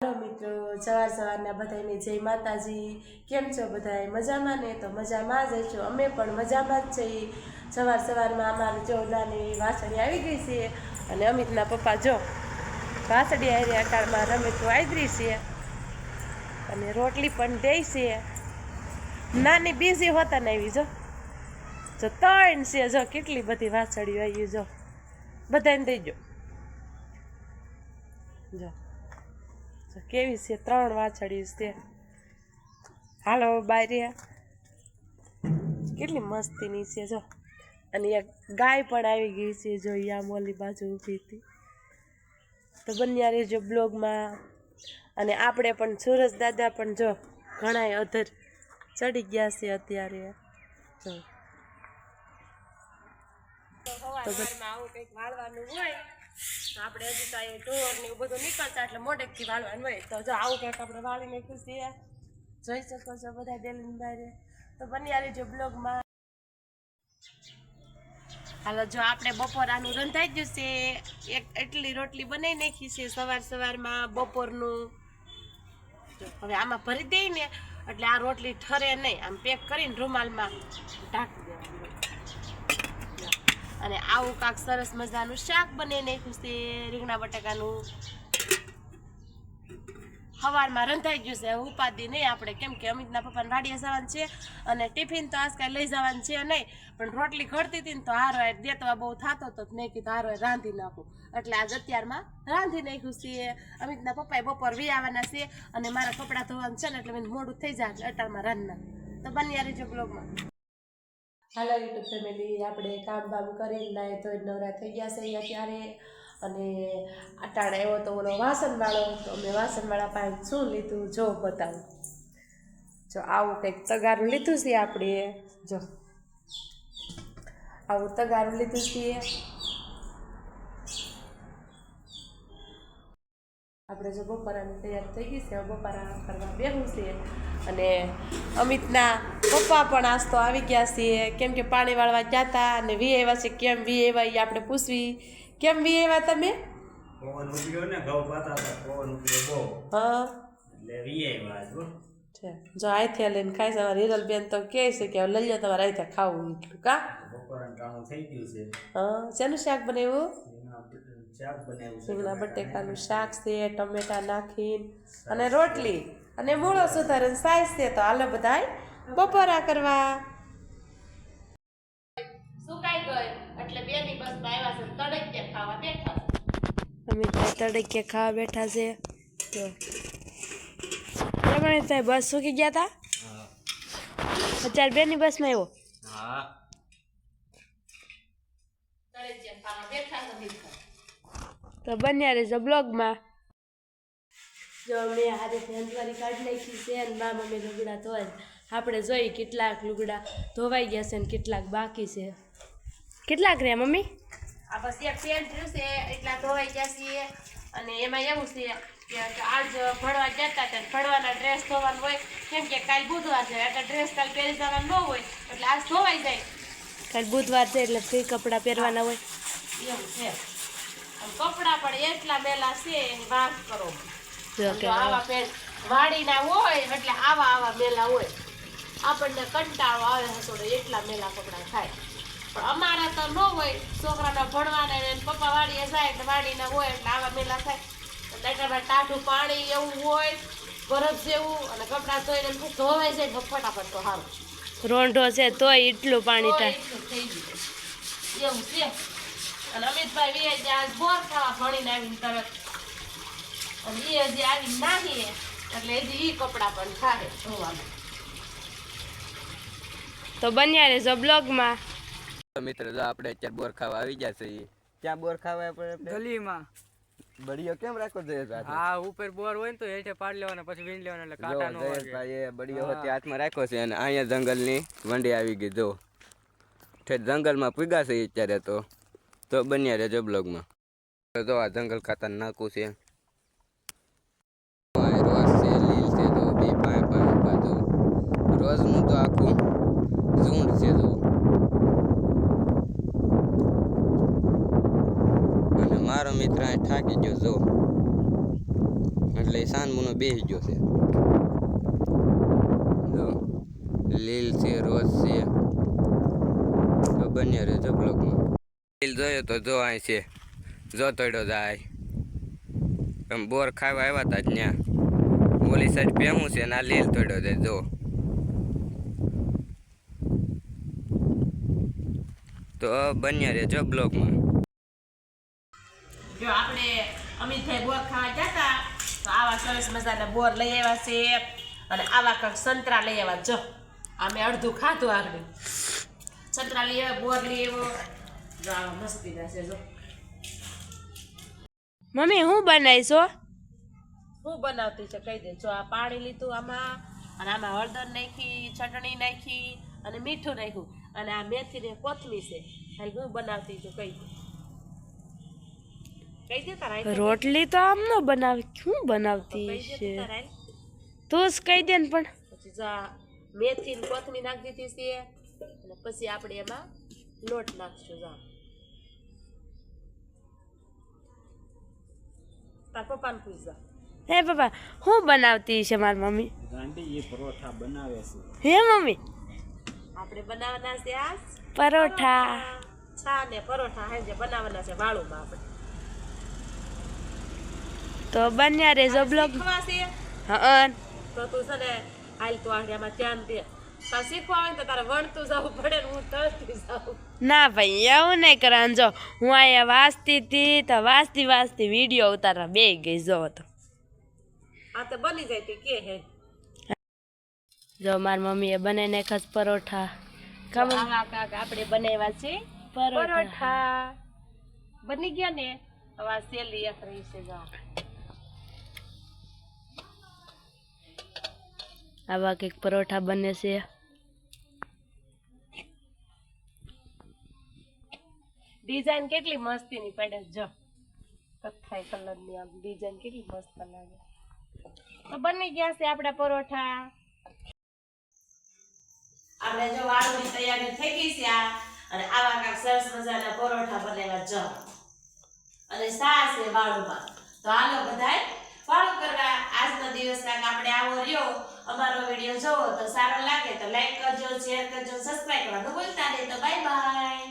Hello મિત્રો, સવાર સવારના બધાને જય માતાજી. કેમ છો બધાએ મજામાં ને? તો મજામાં જ હશો. અમે પણ મજામાં જ છીએ. સવાર સવારમાં અમારે જો નાની વાસળી આવી ગઈ છે અને અમિતના પપ્પા જો વાસળી હારી આકારમાં રમે તો આદરી છે અને રોટલી પણ દે છે. નાની બીજી હોતા ને આવી જો. જો ત્રણ છે જો, કેટલી બધી વાસળીઓ આવી જો. બધાને દઈ જો જો. કેવી છે? ત્રણ વાછડી છે. હાલો બાયરે કેટલી મસ્તીની છે જો. અને એક ગાય પણ આવી ગઈ છે જો યા મોલી બાજુ ઊભી હતી. તો બન્યા રહેજો બ્લોગમાં. અને આપણે પણ સુરજ દાદા પણ જો ઘણાય અધર ચડી ગયા છે અત્યારે. જો. તો આવું કંઈક વાળવાનું હોય. આપણે હજી તો અહીં ઢોર ને એવું બધું નીકળતા એટલે મોઢેકથી વાળવાનું હોય. તો જો આવું કંઈક આપણે વાળી નાખ્યું છે. જોઈ શકો છો બધા ડેલીની તો આવી જો બ્લોગમાં હાલો, જો આપણે બપોરાનું રંધાઈ ગયું છે. એક એટલી રોટલી બનાવી નાખી છે સવાર સવારમાં બપોરનું. હવે આમાં ભરી દઈ ને, એટલે આ રોટલી ઠરે નહીં. આમ પેક કરીને રૂમાલમાં ઢાંકી અને આવું કાંક સરસ મજાનું શાક બની નાખ્યું છે રીંગણા બટાકાનું. સવારમાં રંધાઈ ગયું છે. ઉપાધિ નહીં આપણે. કેમ કે અમિતના પપ્પાને વાડીએ જવાનું છે અને ટિફિન તો આજકાલ લઈ જવાનું છે નહીં. પણ રોટલી ઘડતી હતી ને તો હારો દેતવા બહુ થતો હતો મેં કીધું હારો રાંધી નાખું. એટલે આજ અત્યારમાં રાંધી નાખ્યું છે. અમિતના પપ્પાએ બપોર વી આવવાના છે અને મારા કપડાં ધોવાનું છે ને એટલે મને મોડું થઈ જાય અટારમાં રાંધના. તો બન્યા રહેજો બ્લોગમાં હાલો યુટ્યુબ ફેમિલી આપણે કામ બામ કરીને નાય તો નવરા થઈ ગયા છે અત્યારે અને અટાણે એવો તો ઓલો વાસણવાળો. તો અમે વાસણવાળા પાસે શું લીધું? જો બતાવું. જો આવું કંઈક તગારું લીધું છે આપણે. જો. આવું તગારું લીધું છે. આપણે જો બપોરાની તૈયાર થઈ ગઈ છે. બપોરા કરવા બેહું છે અને અમિતના પપ્પા પણ આજ તો આવી ગયા છે કેમ કે પાણી વાળવા ગયા હતા અને વી આવ્યા છે. કેમ વી આવ્યા એ આપણે પૂછવી. કેમ વી આવ્યા તમે? પવન ઉગ્યો ને ઘઉં પાતા હતા. પવન ઉગ્યો બહુ. હા. એટલે વીએ વાત હો. છે. જો આઈથી લઈને ખાઈ છે. અમારી હિરલબેન તો કહે છે કે લઈ લો તમારે આઈથી ખાવું. એટલું કા? બપોરનું થઈ ગયું છે. હા. શેનું શાક બનાવ્યું એના બટેટાનું શાક બનાવ્યું છે રીંગણા બટેકાનું શાક છે ટમેટા નાખીને અને રોટલી. અને મૂળો સુધારીને સાઈઝ છે તો હાલો બધાય બપોરા કરવા. સુકાઈ ગઈ એટલે બેની બસમાં આવ્યા છે તડકિયા ખાવા બેઠા અમે તડકે ખાવા બેઠા છે. તો પ્રમાણે સાહેબ બસ સુકી ગયા હતા અત્યારે બેની બસમાં આવ્યો? હા. તો બન્યા રહેજો બ્લોગમાં. જો મેં હારે ધ્યાનવારી કાઢી નાખી છે અને મા મમ્મી લુગડા ધોય આપણે જોઈ કેટલાક લુગડા ધોવાઈ ગયા છે અને કેટલાક બાકી છે. કેટલાક રહ્યા મમ્મી? આ બસ એક પેન્ટ રહ્યું છે એટલા ધોવાઈ ગયા છે અને એમાં એવું છે કે આજ ભણવા જતા હતા ભણવાના ડ્રેસ ધોવાનું હોય. કેમ કે કાલ બુધવાર છે એટલે ડ્રેસ કાલ પહેરી જવાનું ન હોય એટલે આજ ધોવાઈ જાય. કાલ બુધવાર છે એટલે ફ્રી કપડાં પહેરવાના હોય. એવું છે. કપડાં પણ એટલા મેલા છે એની વાત કરો. આવા વાડીના હોય એટલે આવા આવા મેલા હોય. આપણને કંટાળો આવે હસોડો એટલા મેલા કપડાં થાય. પણ અમારા તો ન હોય છોકરાના ભણવાના ને પપ્પા વાડીએ જાય એટલે વાડીના હોય એટલે આવા મેલા થાય. એટલે ટાઢું પાણી એવું હોય બરફ જેવું અને કપડાં ધોઈને ધોવાય જાય તો ફટાફટ તો સારું રોંઢો છે તોય એટલું પાણી થાય. થઈ ગયું. એવું છે. અને અમિતભાઈ વીએ જે આજ બોર ખાવા ભણીને આવીને તરત. અને એ હજી આવીને નાહીએ એટલે હજી એ કપડાં પણ થાય ધોવાનું. તો બન્યા રહેજો બ્લોગમાં. મિત્રો જો આપણે અત્યારે બોર ખાવા આવી ગયા છીએ. ક્યાં બોર ખાવા આપણે ગલીમાં. બડીયો કેમ રાખો જોઈએ હા ઉપર બોર હોય ને તો હેઠે પાડ લેવાનો પછી વીણ લેવાનો એટલે કાંટા નો વાગે. ભાઈ એ બડીયો હોતે હાથમાં રાખ્યો છે અને અહીંયા જંગલની વંડી આવી ગઈ જો. જંગલમાં પૂગ્યા છે અત્યારે તો. તો બન્યા રહેજો બ્લોગમાં. તો આ જંગલ ખાતા નાખું છે. લીલ છે તો બે પાંચ પાંચ રોઝનું તો આખું ઝુંડ છે તો અને મારો મિત્ર અહીં થાકી ગયો જો. એટલે સાનમુનો બેસી ગયો છે. લીલ છે, રોજ છે. તો બન્યા રહેજો બ્લોગમાં. જોયો તો જો અહીં છે. જો તોડ્યો જાય. એમ બોર ખાવા આવ્યા હતા ત્યાં ઓલી સાઈડ ભેમું છે ને આ લીલ તોડ્યો જાય જો. તો બન્યા રહેજો બ્લોગમાં. જો આપણે અમિતભાઈ બોર ખાવા હતા તો આવા સરસ મજાના બોર લઈ આવ્યા છે. અને આવા કંઈક સંતરા લઈ આવ્યા. જો અમે અડધું ખાધું આગળ. સંતરા લઈ આવ્યા, બોર લઈ આવ્યો. મમ્મી હું બનાવીશો હું? બનાવતી છે કહી દે. જો આ પાણી લીધું આમાં અને આમાં હળદર નાખી ચટણી નાખી અને મીઠું નાખ્યું. અને આ મેથી ને કોથમી છે. હાલ હું બનાવતી છું કહી દે. કહી દે તારા રોટલી તો આમ ન બનાવી શું બનાવતી છે? તું જ કહી દે ને પણ. પછી જો મેથી ને કોથમી નાખી દીધી છે અને પછી આપણે એમાં લોટ નાખશું જો. હે પપ્પા હું બનાવતી છે મારી મમ્મી? ગાંડી એ પરોઠા બનાવે છે. હે મમ્મી? આપણે બનાવવાના છે આ પરોઠા. છા ને પરોઠા હાજે બનાવવાના છે વાળુમાં આપણે. તો બન્યા રહેજો બ્લોગ. છે હા તો તું છે ને હાલ તો આમાં ધ્યાન દે. ને ભાઈ એવું નહીં કરવાનું. જો હું અહીંયા વાંચતી હતી તો વાંચતી વાંચતી વીડિયો ઉતારવા બે ગઈ જો તો. આ તો બની જાય તે કે હે. જો મારી મમ્મીએ બનાવીને ખસ પરોઠા. ખબર? આપણે બનાવ્યા છે પરોઠા. બની ગયા ને? હવે આ સેલી એક રહી છે આવા કંઈક પરોઠા બને છે. ડિઝાઇન કેટલી મસ્તીની પડે જો. કથ્થાઈ કલરની આમ ડિઝાઇન કેટલી મસ્ત લાગે તો બની ગયા છે આપણા પરોઠા. આપણે જો વાળની તૈયારી થઈ ગઈ છે આ અને આવા કાંક સરસ મજાના પરોઠા બનેલા જો અને સા છે વાળુમાં. તો હાલો બધાય વાળું કરવા આજનો દિવસ કાંક આપણે આવો રહ્યો. અમારો વીડિયો જોવો તો સારો લાગે તો લાઈક કરજો શેર કરજો સબસ્ક્રાઈબ કરવાનું ભૂલતા નહીં. તો બાય બાય